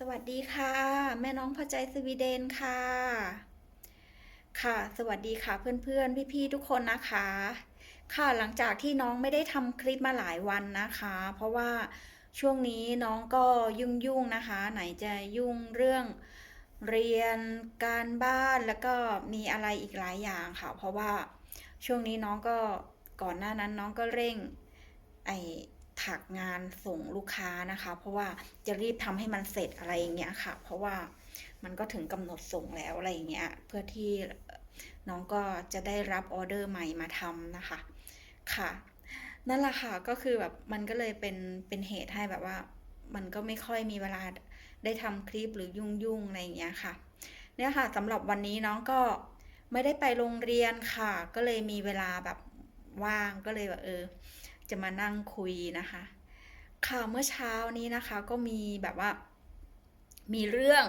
สวัสดีค่ะ แม่น้องพอใจสวีเดนค่ะ ค่ะ สวัสดีค่ะเพื่อนๆ พี่ๆทุกคนนะคะ ค่ะหลังจากที่น้องไม่ได้ทำคลิปมาหลายวันนะคะ เพราะว่าช่วงนี้น้องก็ยุ่งๆนะคะ ไหนจะยุ่งเรื่องเรียนการบ้านแล้วก็มีอะไรอีกหลายอย่างค่ะ เพราะว่าช่วงนี้น้องก็ก่อนหน้านั้นน้องก็เร่งไอ ถักงานส่งลูกค้านะคะ เพราะว่าจะรีบทำให้มันเสร็จอะไรอย่างเงี้ยค่ะ เพราะว่ามันก็ถึงกำหนดส่งแล้วอะไรอย่างเงี้ยเพื่อที่น้องก็จะได้รับออเดอร์ใหม่มาทำนะคะค่ะ นั่นแหละค่ะก็คือแบบมันก็เลยเป็นเป็นเหตุให้แบบว่า มันก็ไม่ค่อยมีเวลาได้ทำคลิปหรือยุ่งยุ่งๆอะไรอย่างเงี้ยค่ะเนี่ยค่ะสำหรับวันนี้น้องก็ไม่ได้ไปโรงเรียนค่ะ ก็เลยมีเวลาแบบว่างก็เลยแบบเออ จะมานั่งคุยนะคะค่ะเมื่อเช้านี้นะคะก็มีแบบว่า มีเรื่อง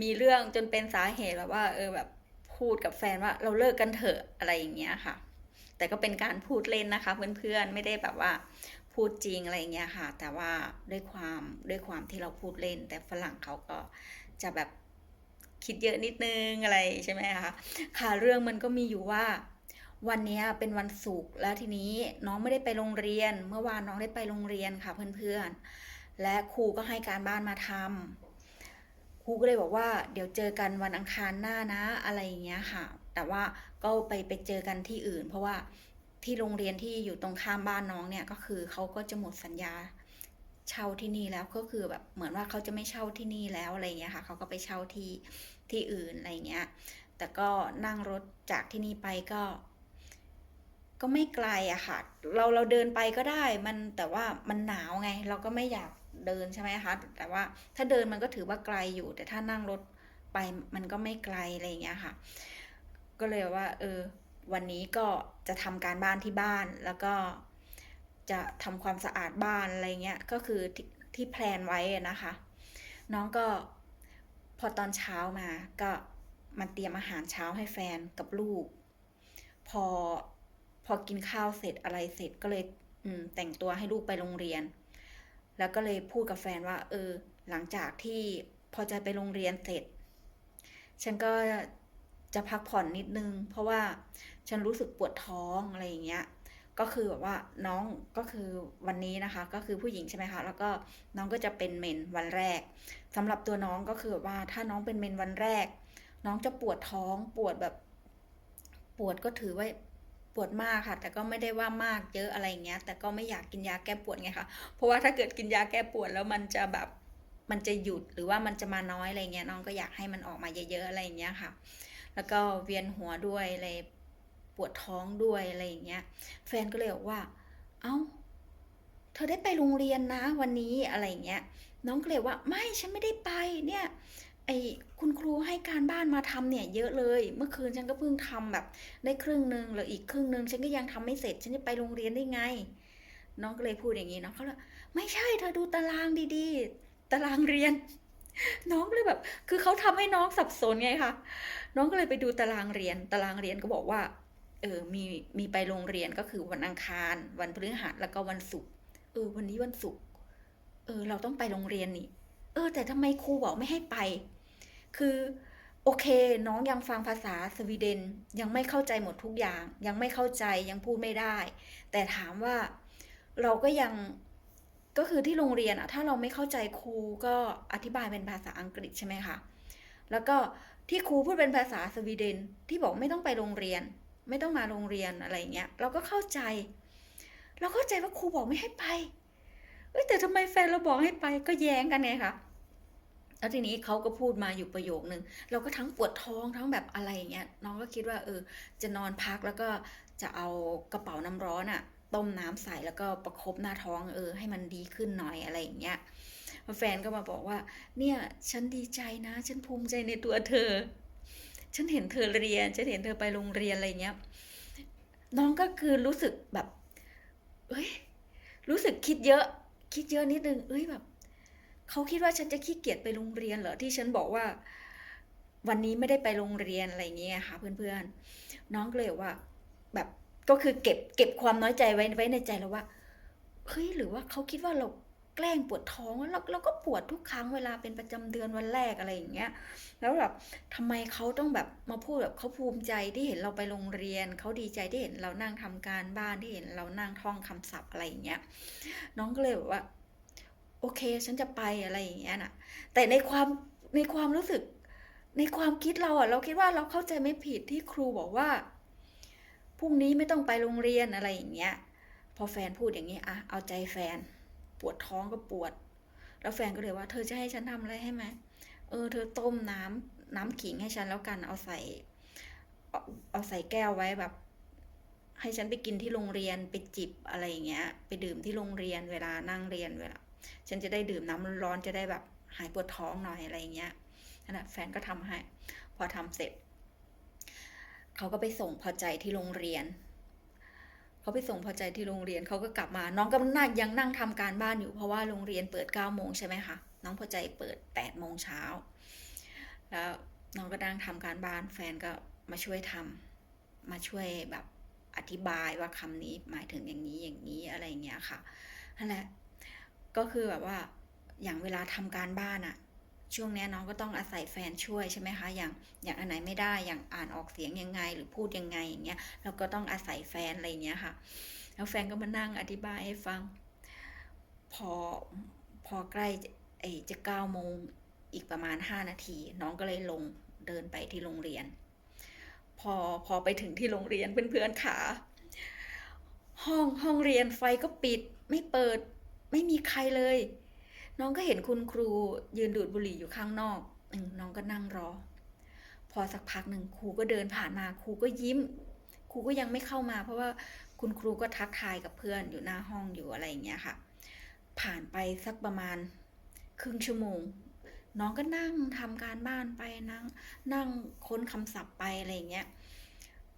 มีเรื่องจนเป็นสาเหตุแบบว่า เออแบบพูดกับแฟนว่าเราเลิกกันเถอะอะไรอย่างเงี้ยค่ะ แต่ก็เป็นการพูดเล่นนะคะ เพื่อนๆไม่ได้แบบว่าพูดจริงอะไรอย่างเงี้ยค่ะ แต่ว่าด้วยความด้วยความที่เราพูดเล่น แต่ฝรั่งเขาก็จะแบบคิดเยอะนิดนึงอะไรใช่ไหมคะ ค่ะเรื่องมันก็มีอยู่ว่า วันนี้เป็นวันศุกร์แล้วทีนี้น้องไม่ได้ไปโรงเรียน เมื่อวานน้องได้ไปโรงเรียนค่ะเพื่อนๆ และครูก็ให้การบ้านมาทำครูก็เลยบอกว่าเดี๋ยวเจอกันวันอังคารหน้านะอะไรอย่างเงี้ยค่ะ แต่ว่าก็ไปไปเจอกันที่อื่น เพราะว่าที่โรงเรียนที่อยู่ตรงข้ามบ้านน้องเนี่ยก็คือเขาก็จะหมดสัญญาเช่าที่นี่แล้วก็คือแบบเหมือนว่าเขาจะไม่เช่าที่นี่แล้วอะไรอย่างเงี้ยค่ะเขาก็ไปเช่าที่ที่อื่นอะไรเงี้ย แต่ก็นั่งรถจากที่นี่ไปก็ ก็ไม่ไกลอะค่ะ เราเราเดินไปก็ได้ มันแต่ว่ามันหนาวไง เราก็ไม่อยากเดินใช่ไหมคะ แต่ว่าถ้าเดินมันก็ถือว่าไกลอยู่ แต่ถ้านั่งรถไปมันก็ไม่ไกลอะไรอย่างเงี้ยค่ะ ก็เลยว่าเออวันนี้ก็จะทำการบ้านที่บ้านแล้วก็จะทำความสะอาดบ้านอะไรเงี้ย ก็คือที่ที่แพลนไว้นะคะ น้องก็พอตอนเช้ามาก็มาเตรียมอาหารเช้าให้แฟนกับลูก พอ พอกินข้าวเสร็จอะไรเสร็จก็เลยอืแต่งตัวให้ลูกไปโรงเรียน แล้วก็เลยพูดกับแฟนว่า เออ หลังจากที่พอจะไปโรงเรียนเสร็จ ฉันก็จะพักผ่อนนิดนึง เพราะว่าฉันรู้สึกปวดท้องอะไรอย่างเงี้ย ก็คือแบบว่าน้องก็คือวันนี้นะคะ ก็คือผู้หญิงใช่ไหมคะ แล้วก็น้องก็จะเป็นเมนวันแรกสำหรับตัวน้องก็คือว่าถ้าน้องเป็นเมนวันแรก น้องจะปวดท้องปวดแบบ ปวดก็ถือว่า ปวดมากค่ะ แต่ก็ไม่ได้ว่ามากเยอะอะไรเงี้ย แต่ก็ไม่อยากกินยาแก้ปวดไงคะเพราะว่าถ้าเกิดกินยาแก้ปวดแล้วมันจะแบบมันจะหยุดหรือว่ามันจะมาน้อยอะไรเงี้ยน้องก็อยากให้มันออกมาเยอะๆอะไรเงี้ยค่ะ แล้วก็เวียนหัวด้วยอะไรปวดท้องด้วยอะไรอย่างเงี้ย แฟนก็เลยบอกว่า เอ้า เธอได้ไปโรงเรียนนะวันนี้อะไรเงี้ย น้องก็เลยว่าไม่ฉันไม่ได้ไปเนี่ย ไอ้คุณครูให้การบ้านมาทำเนี่ยเยอะเลย เมื่อคืนฉันก็เพิ่งทำแบบ ได้ครึ่งหนึ่งแล้วอีกครึ่งหนึ่งฉันก็ยังทำไม่เสร็จ ฉันจะไปโรงเรียนได้ไง น้องก็เลยพูดอย่างนี้เนาะเขาเลยไม่ใช่เธอดูตารางดีๆ ตารางเรียน น้องเลยแบบ คือเขาทำให้น้องสับสนไงคะน้องก็เลยไปดูตารางเรียน ตารางเรียนก็บอกว่าเออมีมีไปโรงเรียนก็คือวันอังคาร วันพฤหัสแล้วก็วันศุกร์เออ วันนี้วันศุกร์เออ เราต้องไปโรงเรียนนี่เออ แต่ทำไมครูบอกไม่ให้ไป คือโอเค น้องยังฟังภาษาสวีเดนยังไม่เข้าใจหมดทุกอย่าง ยังไม่เข้าใจยังพูดไม่ได้ แต่ถามว่าเราก็ยังก็คือที่โรงเรียนอะถ้าเราไม่เข้าใจครูก็อธิบายเป็นภาษาอังกฤษใช่ไหมคะแล้วก็ที่ครูพูดเป็นภาษาสวีเดนที่บอกไม่ต้องไปโรงเรียน ไม่ต้องมาโรงเรียนอะไรเงี้ยเราก็เข้าใจ เราเข้าใจว่าครูบอกไม่ให้ไปเอ้แต่ทำไมแฟนเราบอกให้ไปก็แย้งกันไงคะ แล้วทีนี้เขาก็พูดมาอยู่ประโยคนึง เราก็ทั้งปวดท้องทั้งแบบอะไรเงี้ยน้องก็คิดว่าเออจะนอนพักแล้วก็จะเอากระเป๋าน้ำร้อนอะต้มน้ำใส่แล้วก็ประคบหน้าท้องเออ ให้มันดีขึ้นหน่อยอะไรอย่างเงี้ยแฟนก็มาบอกว่า เนี่ยฉันดีใจนะ ฉันภูมิใจในตัวเธอ ฉันเห็นเธอเรียน ฉันเห็นเธอไปโรงเรียนอะไรเงี้ยน้องก็คือรู้สึกแบบ เอ้ย รู้สึกคิดเยอะ คิดเยอะนิดนึง เอ้ยแบบ เขาคิดว่าฉันจะขี้เกียจไปโรงเรียนเหรอที่ฉันบอกว่า วันนี้ไม่ได้ไปโรงเรียนอะไรเงี้ยค่ะ เพื่อนๆ น้องก็เลยว่า แบบก็คือเก็บเก็บความน้อยใจไว้ไว้ในใจแล้วว่าเฮ้ยหรือว่าเขาคิดว่าเราแกล้งปวดท้องแล้วเราก็ปวดทุกครั้งเวลาเป็นประจำเดือนวันแรกอะไรอย่างเงี้ย แล้วแบบทำไมเขาต้องแบบมาพูดแบบเขาภูมิใจที่เห็นเราไปโรงเรียนเขาดีใจที่เห็นเรานั่งทำการบ้านที่เห็นเรานั่งท่องคำศัพท์อะไรอย่างเงี้ย น้องก็เลยแบบว่า โอเค ฉันจะไปอะไรอย่างเงี้ยน่ะ แต่ในความในความรู้สึก ในความคิดเราอะ เราคิดว่าเราเข้าใจไม่ผิดที่ครูบอกว่าพรุ่งนี้ไม่ต้องไปโรงเรียนอะไรอย่างเงี้ย พอแฟนพูดอย่างนี้อะเอาใจแฟน ปวดท้องก็ปวด แล้วแฟนก็เลยว่า เธอจะให้ฉันทำอะไรให้ไหมเออ เธอต้มน้ำน้ำขิงให้ฉันแล้วกันเอาใส่เอาเอาใส่แก้วไว้แบบ ให้ฉันไปกินที่โรงเรียนไปจิบอะไรอย่างเงี้ย ไปดื่มที่โรงเรียนเวลานั่งเรียนเวลา ฉันจะได้ดื่มน้ำร้อนจะได้แบบหายปวดท้องหน่อยอะไรอย่างเงี้ยนั่นแหละแฟนก็ทำให้ พอทำเสร็จ เขาก็ไปส่งพอใจที่โรงเรียน เขาไปส่งพอใจที่โรงเรียนเขาก็กลับมา น้องก็นั่งยังนั่งทำการบ้านอยู่เพราะว่าโรงเรียนเปิด9ก้าโมงใช่ไหมคะน้องพอใจเปิด8ปดโมงเช้าแล้วน้องก็นั่งทำการบ้าน แฟนก็มาช่วยทำมาช่วยแบบอธิบายว่าคำนี้หมายถึงอย่างนี้อย่างนี้อะไรเงี้ยค่ะนั่นแหละ ก็คือแบบว่าอย่างเวลาทำการบ้านอะช่วงนี้น้องก็ต้องอาศัยแฟนช่วยใช่ไหมคะ อย่างอย่างอันไหนไม่ได้ อย่างอ่านออกเสียงยังไง หรือพูดยังไงอย่างเงี้ย เราก็ต้องอาศัยแฟนอะไรเงี้ยค่ะ แล้วแฟนก็มานั่งอธิบายให้ฟัง พอพอใกล้ไอ้จะเก้าโมงอีกประมาณห้านาที น้องก็เลยลงเดินไปที่โรงเรียน พอพอไปถึงที่โรงเรียนเพื่อนๆขาห้องห้องเรียนไฟก็ปิดไม่เปิด ไม่มีใครเลย น้องก็เห็นคุณครูยืนดูดบุหรี่อยู่ข้างนอกน้องก็นั่งรอ พอสักพักหนึ่งครูก็เดินผ่านมาครูก็ยิ้ม ครูก็ยังไม่เข้ามา เพราะว่าคุณครูก็ทักทายกับเพื่อนอยู่หน้าห้องอยู่อะไรอย่างเงี้ยค่ะ ผ่านไปสักประมาณครึ่งชั่วโมง น้องก็นั่งทำการบ้านไปนั่งนั่งค้นคำศัพท์ไปอะไรอย่างเงี้ย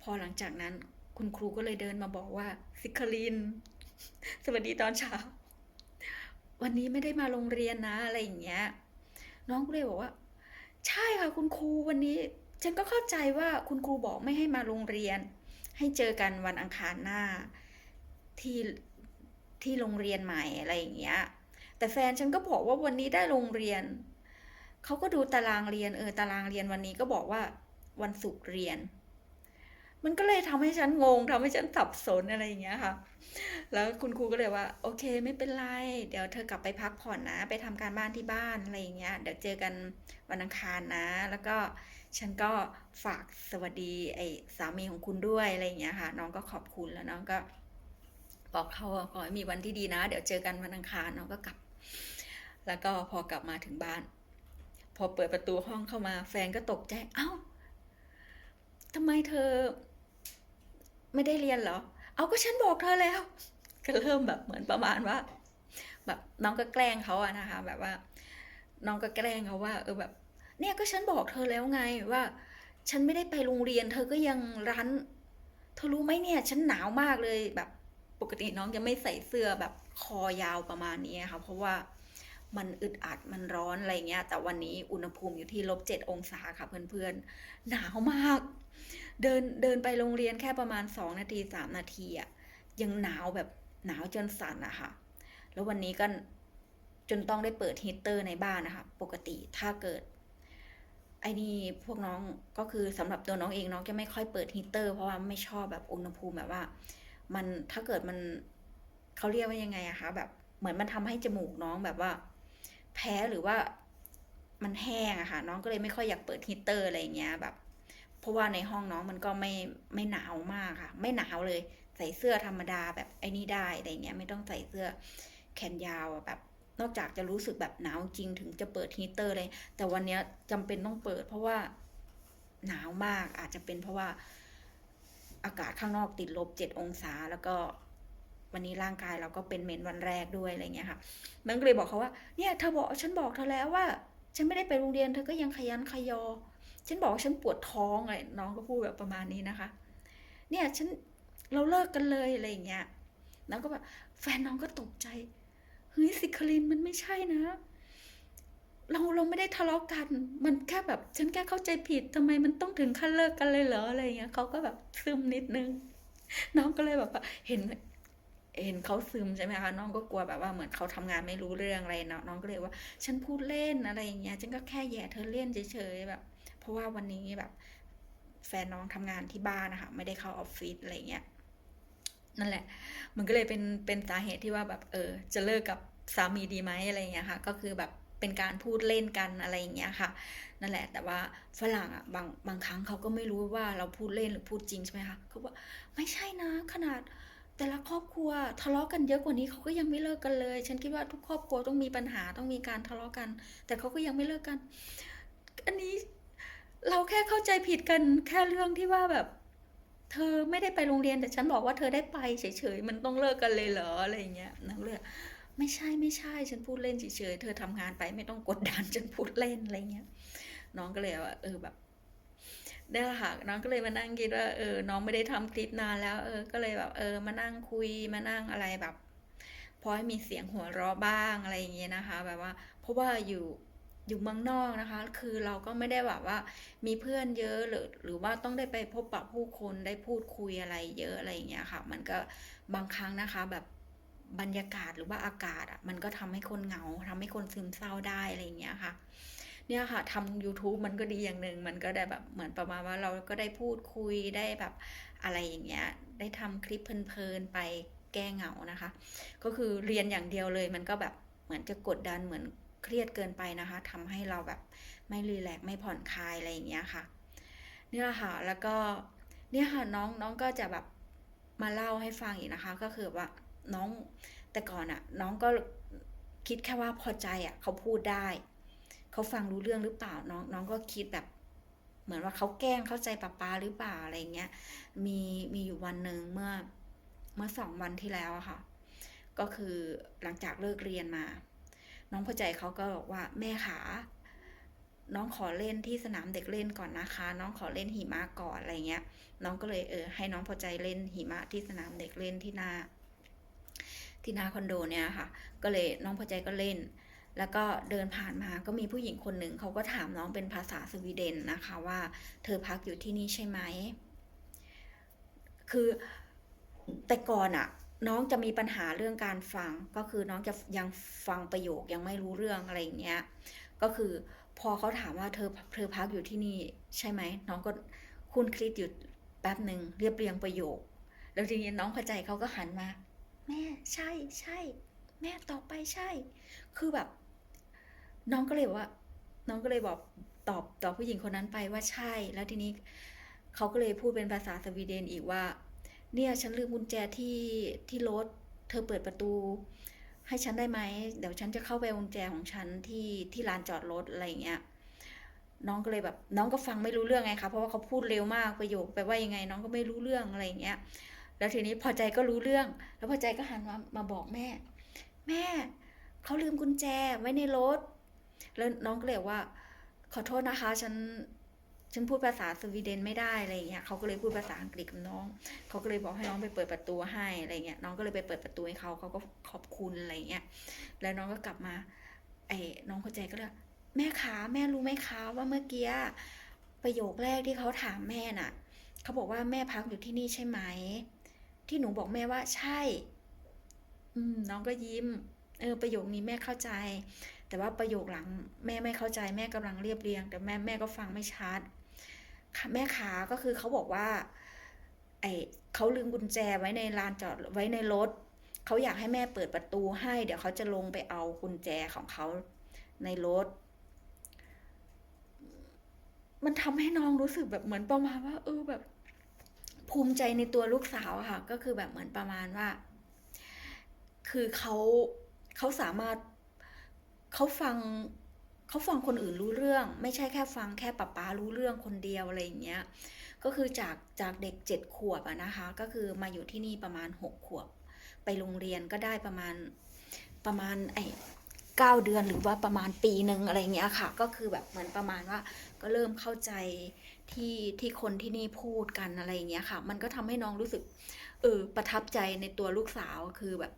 พอหลังจากนั้นคุณครูก็เลยเดินมาบอกว่าซิคลินสวัสดีตอนเช้า วันนี้ไม่ได้มาโรงเรียนนะอะไรอย่างเงี้ย น้องก็เลยบอกว่า ใช่ค่ะคุณครูวันนี้ ฉันก็เข้าใจว่าคุณครูบอกไม่ให้มาโรงเรียน ให้เจอกันวันอังคารหน้า ที่ที่โรงเรียนใหม่อะไรอย่างเงี้ย แต่แฟนฉันก็บอกว่าวันนี้ได้โรงเรียนเขาก็ดูตารางเรียนเออตารางเรียนวันนี้ก็บอกว่าวันศุกร์เรียน มันก็เลยทำให้ฉันงงทำให้ฉันสับสนอะไรอย่างเงี้ยค่ะ แล้วคุณครูก็เลยว่า โอเค ไม่เป็นไร เดี๋ยวเธอกลับไปพักผ่อนนะ ไปทำการบ้านที่บ้านอะไรอย่างเงี้ย เดี๋ยวเจอกันวันอังคารนะ แล้วก็ฉันก็ฝากสวัสดีไอ้สามีของคุณด้วยอะไรอย่างเงี้ยค่ะ น้องก็ขอบคุณแล้วน้องก็บอกเขาขอให้มีวันที่ดีนะ เดี๋ยวเจอกันวันอังคารน้องก็กลับ แล้วก็พอกลับมาถึงบ้าน พอเปิดประตูห้องเข้ามา แฟนก็ตกใจ เอ้าทำไมเธอ ไม่ได้เรียนเหรอ เอาก็ฉันบอกเธอแล้ว ก็เริ่มแบบเหมือนประมาณว่า แบบน้องก็แกล้งเขาอะนะคะ แบบว่า น้องก็แกล้งเขาว่า เออแบบ เนี่ยก็ฉันบอกเธอแล้วไงว่า ฉันไม่ได้ไปโรงเรียน เธอก็ยังรั้น เธอรู้ไหมเนี่ย ฉันหนาวมากเลยแบบปกติน้องจะไม่ใส่เสื้อแบบคอยาวประมาณนี้ค่ะ เพราะว่า มันอึดอัดมันร้อนอะไรเงี้ย แต่วันนี้อุณหภูมิอยู่ที่ลบเจ็ดองศาค่ะเพื่อนๆ หนาวมาก เดินเดินไปโรงเรียนแค่ประมาณสองนาทีสามนาทีอะยังหนาวแบบหนาวจนสั่นอะค่ะ แล้ววันนี้ก็จนต้องได้เปิดฮีเตอร์ในบ้านนะคะ ปกติถ้าเกิดไอ้นี่พวกน้องก็คือสำหรับตัวน้องเองน้องจะไม่ค่อยเปิดฮีเตอร์เพราะว่าไม่ชอบแบบอุณหภูมิแบบว่า มันถ้าเกิดมันเขาเรียกว่ายังไงอะคะแบบเหมือนมันทำให้จมูกน้องแบบว่า แพ้หรือว่ามันแห้งอะค่ะ น้องก็เลยไม่ค่อยอยากเปิดฮีเตอร์อะไรเงี้ยแบบ เพราะว่าในห้องน้องมันก็ไม่ไม่หนาวมากค่ะ ไม่หนาวเลย ใส่เสื้อธรรมดาแบบไอ้นี่ได้อะไรเงี้ยไม่ต้องใส่เสื้อแขนยาวอะแบบ นอกจากจะรู้สึกแบบหนาวจริงถึงจะเปิดฮีเตอร์เลย แต่วันเนี้ยจำเป็นต้องเปิด เพราะว่าหนาวมากอาจจะเป็นเพราะว่าอากาศข้างนอกติดลบเจ็ดองศาแล้วก็ วันนี้ร่างกายเราก็เป็นเมนวันแรกด้วยอะไรเงี้ยค่ะมันก็เลยบอกเขาว่าเนี่ยเธอบอกฉันบอกเธอแล้วว่า ฉันไม่ได้ไปโรงเรียนเธอก็ยังขยันขยอ ฉันบอกฉันปวดท้องอะไรน้องก็พูดแบบประมาณนี้นะคะ เนี่ยฉันเราเลิกกันเลยอะไรเงี้ยแล้วก็แบบแฟนน้องก็ตกใจเฮ้ยสิคลินมันไม่ใช่นะเราเราไม่ได้ทะเลาะกัน มันแค่แบบฉันแค่เข้าใจผิดทำไมมันต้องถึงขั้นเลิกกันเลยเหรออะไรเงี้ยเขาก็แบบซึมนิดนึง น้องก็เลยแบบว่าเห็น เห็นเขาซึมใช่ไหมคะน้องก็กลัวแบบว่าเหมือนเขาทำงานไม่รู้เรื่องอะไรเนาะน้องก็เลยว่า ฉันพูดเล่นอะไรอย่างเงี้ยฉันก็แค่แย่เธอเล่นเฉยๆแบบ เพราะว่าวันนี้แบบ แฟนน้องทำงานที่บ้านนะคะไม่ได้เข้าออฟฟิศอะไรเงี้ยนั่นแหละ มันก็เลยเป็นเป็นสาเหตุที่ว่าแบบเออ จะเลิกกับสามีดีไหมอะไรเงี้ยค่ะ ก็คือแบบเป็นการพูดเล่นกันอะไรอย่างเงี้ยค่ะ นั่นแหละ แต่ว่าฝรั่งอะบางบางครั้งเขาก็ไม่รู้ว่าเราพูดเล่นหรือพูดจริงใช่ไหมคะเขาบอกไม่ใช่นะขนาด แต่ละครอบครัวทะเลาะกันเยอะกว่านี้เขาก็ยังไม่เลิกกันเลย ฉันคิดว่าทุกครอบครัวต้องมีปัญหาต้องมีการทะเลาะกัน แต่เขาก็ยังไม่เลิกกัน อันนี้เราแค่เข้าใจผิดกันแค่เรื่องที่ว่าแบบ เธอไม่ได้ไปโรงเรียนแต่ฉันบอกว่าเธอได้ไปเฉยๆมันต้องเลิกกันเลยเหรออะไรเงี้ยนักเลยไม่ใช่ไม่ใช่ ฉันพูดเล่นเฉยๆเธอทำงานไปไม่ต้องกดดันฉันพูดเล่นอะไรเงี้ยน้องก็เลยว่าเออแบบ ได้ละค่ะน้องก็เลยมานั่งคิดว่าเออน้องไม่ได้ทำคลิปนานแล้ว เออ ก็เลยแบบเออมานั่งคุยมานั่งอะไรแบบพอให้มีเสียงหัวเราะบ้างอะไรอย่างเงี้ยนะคะ แบบว่าเพราะว่าอยู่อยู่เมืองนอกนะคะ คือเราก็ไม่ได้แบบว่า มีเพื่อนเยอะหรือ หรือว่าต้องได้ไปพบปะผู้คนได้พูดคุยอะไรเยอะอะไรอย่างเงี้ยค่ะ มันก็บางครั้งนะคะแบบบรรยากาศหรือว่าอากาศอะมันก็ทำให้คนเหงาทำให้คนซึมเศร้าได้อะไรอย่างเงี้ยค่ะ เนี่ยค่ะทำ YouTube มันก็ดีอย่างหนึ่งมันก็ได้แบบเหมือนประมาณว่าเราก็ได้พูดคุยได้แบบอะไรอย่างเงี้ยได้ทำคลิปเพลินๆไปแก้เหงานะคะ ก็คือเรียนอย่างเดียวเลยมันก็แบบเหมือนจะกดดันเหมือนเครียดเกินไปนะคะทำให้เราแบบไม่รีแลกไม่ผ่อนคลายอะไรอย่างเงี้ยค่ะนี่แหละค่ะแล้วก็เนี่ยค่ะน้องน้องก็จะแบบมาเล่าให้ฟังอีกนะคะ ก็คือว่าน้องแต่ก่อนอะน้องก็คิดแค่ว่าพอใจอะเขาพูดได้ เขาฟังรู้เรื่องหรือเปล่าน้องน้องก็คิดแบบ เหมือนว่าเขาแกล้งเข้าใจป้าป้าหรือเปล่าอะไรเงี้ยมีมีอยู่วันหนึ่งเมื่อเมื่อสองวันที่แล้วอะค่ะ ก็คือหลังจากเลิกเรียนมา น้องพอใจเขาก็บอกว่าแม่ขาน้องขอเล่นที่สนามเด็กเล่นก่อนนะคะ น้องขอเล่นหิมะก่อนอะไรเงี้ย น้องก็เลยเออให้น้องพอใจเล่นหิมะที่สนามเด็กเล่นที่หน้า ที่หน้าคอนโดเนี่ยค่ะ ก็เลยน้องพอใจก็เล่น แล้วก็เดินผ่านมาก็มีผู้หญิงคนหนึ่งเขาก็ถามน้องเป็นภาษาสวีเดนนะคะว่าเธอพักอยู่ที่นี่ใช่ไหม คือแต่ก่อนอะน้องจะมีปัญหาเรื่องการฟังก็คือน้องจะยังฟังประโยคยังไม่รู้เรื่องอะไรอย่างเงี้ยก็คือพอเขาถามว่าเธอเธอพักอยู่ที่นี่ใช่ไหมน้องก็คุณคลิดอยู่แป๊บหนึ่งเรียบเรียงประโยค แล้วทีนี้น้องเข้าใจเขาก็หันมา แม่ใช่ใช่ แม่ต่อไปใช่ คือแบบ น้องก็เลยว่า น้องก็เลยบอกตอบตอบผู้หญิงคนนั้นไปว่าใช่ แล้วทีนี้เขาก็เลยพูดเป็นภาษาสวีเดนอีกว่า เนี่ยฉันลืมกุญแจที่ที่รถ เธอเปิดประตู ให้ฉันได้ไหม เดี๋ยวฉันจะเข้าไปกุญแจของฉันที่ที่ลานจอดรถอะไรเงี้ย น้องก็เลยแบบ น้องก็ฟังไม่รู้เรื่องไงคะเพราะว่าเขาพูดเร็วมากประโยคไปว่ายังไง น้องก็ไม่รู้เรื่องอะไรเงี้ย แล้วทีนี้พอใจก็รู้เรื่อง แล้วพอใจก็หันมามาบอกแม่ แม่เขาลืมกุญแจไว้ในรถ แล้วน้องก็เลยว่า ขอโทษนะคะ ฉัน ฉันพูดภาษาสวีเดนไม่ได้อะไรเงี้ยเขาก็เลยพูดภาษาอังกฤษกับน้อง เขาก็เลยบอกให้น้องไปเปิดประตูให้อะไรเงี้ย น้องก็เลยไปเปิดประตูให้เขาเขาก็ขอบคุณอะไรเงี้ย แล้วน้องก็กลับมา ไอ้น้องเข้าใจก็เลยแม่คะแม่รู้ไหมคะว่าเมื่อกี้ประโยคแรกที่เขาถามแม่น่ะ เขาบอกว่าแม่พักอยู่ที่นี่ใช่ไหม ที่หนูบอกแม่ว่าใช่ อืมน้องก็ยิ้ม เออ ประโยคนี้แม่เข้าใจ แต่ว่าประโยคหลังแม่ไม่เข้าใจแม่กำลังเรียบเรียง แต่แม่แม่ก็ฟังไม่ชัดแม่ขาก็คือเขาบอกว่าไอเขาลืมกุญแจไว้ในลานจอดไว้ในรถเขาอยากให้แม่เปิดประตูให้ เดี๋ยวเขาจะลงไปเอากุญแจของเขาในรถ มันทำให้น้องรู้สึกแบบเหมือนประมาณว่า เออแบบ ภูมิใจในตัวลูกสาวค่ะ ก็คือแบบเหมือนประมาณว่า คือเขาเขาสามารถ เขาฟังเขาฟังคนอื่นรู้เรื่อง ไม่ใช่แค่ฟังแค่ป๊าป๊ารู้เรื่องคนเดียวอะไรอย่างเงี้ยก็คือจากจากเด็กเจ็ดขวบอะนะคะ ก็คือมาอยู่ที่นี่ประมาณหกขวบ ไปโรงเรียนก็ได้ประมาณประมาณไอ้เก้าเดือนหรือว่าประมาณปีหนึ่งอะไรเงี้ยค่ะ ก็คือแบบเหมือนประมาณว่าก็เริ่มเข้าใจที่ที่คนที่นี่พูดกันอะไรเงี้ยค่ะ มันก็ทำให้น้องรู้สึกเออประทับใจในตัวลูกสาวคือแบบ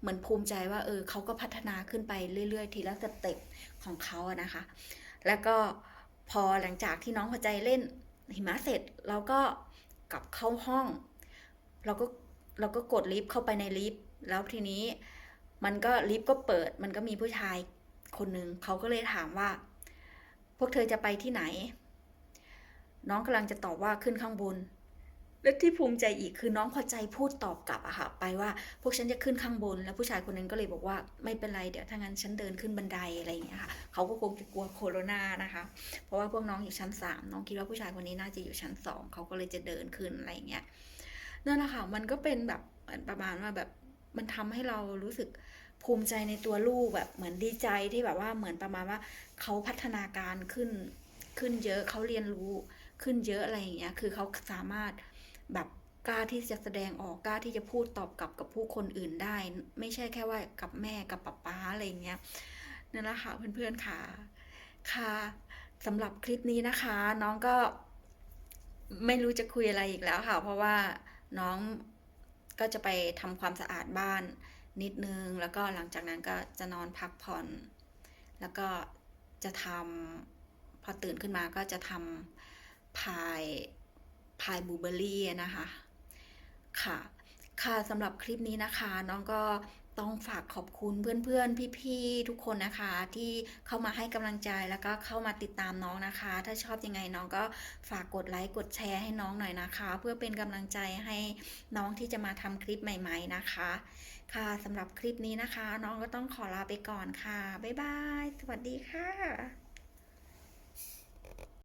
เหมือนภูมิใจว่า เออเขาก็พัฒนาขึ้นไปเรื่อย ๆ ทีละสเต็ปของเขาอะนะคะ แล้วก็พอหลังจากที่น้องพอใจเล่นหิมะเสร็จเราก็กลับเข้าห้อง เราก็เราก็กดลิฟต์เข้าไปในลิฟต์แล้วทีนี้มันก็ลิฟต์ก็เปิด มันก็มีผู้ชายคนหนึ่งเขาก็เลยถามว่า พวกเธอจะไปที่ไหน น้องกำลังจะตอบว่าขึ้นข้างบน และที่ภูมิใจอีกคือน้องพอใจพูดตอบกลับอะค่ะ ไปว่าพวกฉันจะขึ้นข้างบน แล้วผู้ชายคนนั้นก็เลยบอกว่าไม่เป็นไรเดี๋ยวถ้างั้นฉันเดินขึ้นบันไดอะไรอย่างเงี้ยค่ะเขาก็คงจะกลัวโคโรนานะคะ เพราะว่าพวกน้องอยู่ชั้นสามน้องคิดว่าผู้ชายคนนี้น่าจะอยู่ชั้นสองเขาก็เลยจะเดินขึ้นอะไรอย่างเงี้ยนั่นแหละค่ะมันก็เป็นแบบเหมือนประมาณว่าแบบมันทำให้เรารู้สึกภูมิใจในตัวลูกแบบเหมือนดีใจที่แบบว่าเหมือนประมาณว่าเขาพัฒนาการขึ้นขึ้นเยอะเขาเรียนรู้ขึ้นเยอะอะไรอย่างเงี้ยคือเขาสามารถ แบบกล้าที่จะแสดงออกกล้าที่จะพูดตอบกลับกับผู้คนอื่นได้ ไม่ใช่แค่ว่ากับแม่กับป๊าป๊าอะไรอย่างเงี้ยนั่นแหละค่ะเพื่อนๆค่ะค่ะสำหรับคลิปนี้นะคะ น้องก็ไม่รู้จะคุยอะไรอีกแล้วค่ะ เพราะว่าน้องก็จะไปทำความสะอาดบ้านนิดนึง แล้วก็หลังจากนั้นก็จะนอนพักผ่อน แล้วก็จะทำพอตื่นขึ้นมาก็จะทำพาย พายบูเบอร์รี่นะคะค่ะ ค่ะสำหรับคลิปนี้นะคะ น้องก็ต้องฝากขอบคุณเพื่อนๆ พี่ๆ ทุกคนนะคะ ที่เข้ามาให้กำลังใจแล้วก็เข้ามาติดตามน้องนะคะ ถ้าชอบยังไงน้องก็ฝากกดไลค์กดแชร์ให้น้องหน่อยนะคะ เพื่อเป็นกำลังใจให้น้องที่จะมาทำคลิปใหม่ๆนะคะ ค่ะสำหรับคลิปนี้นะคะ น้องก็ต้องขอลาไปก่อนค่ะ บ๊ายบาย สวัสดีค่ะ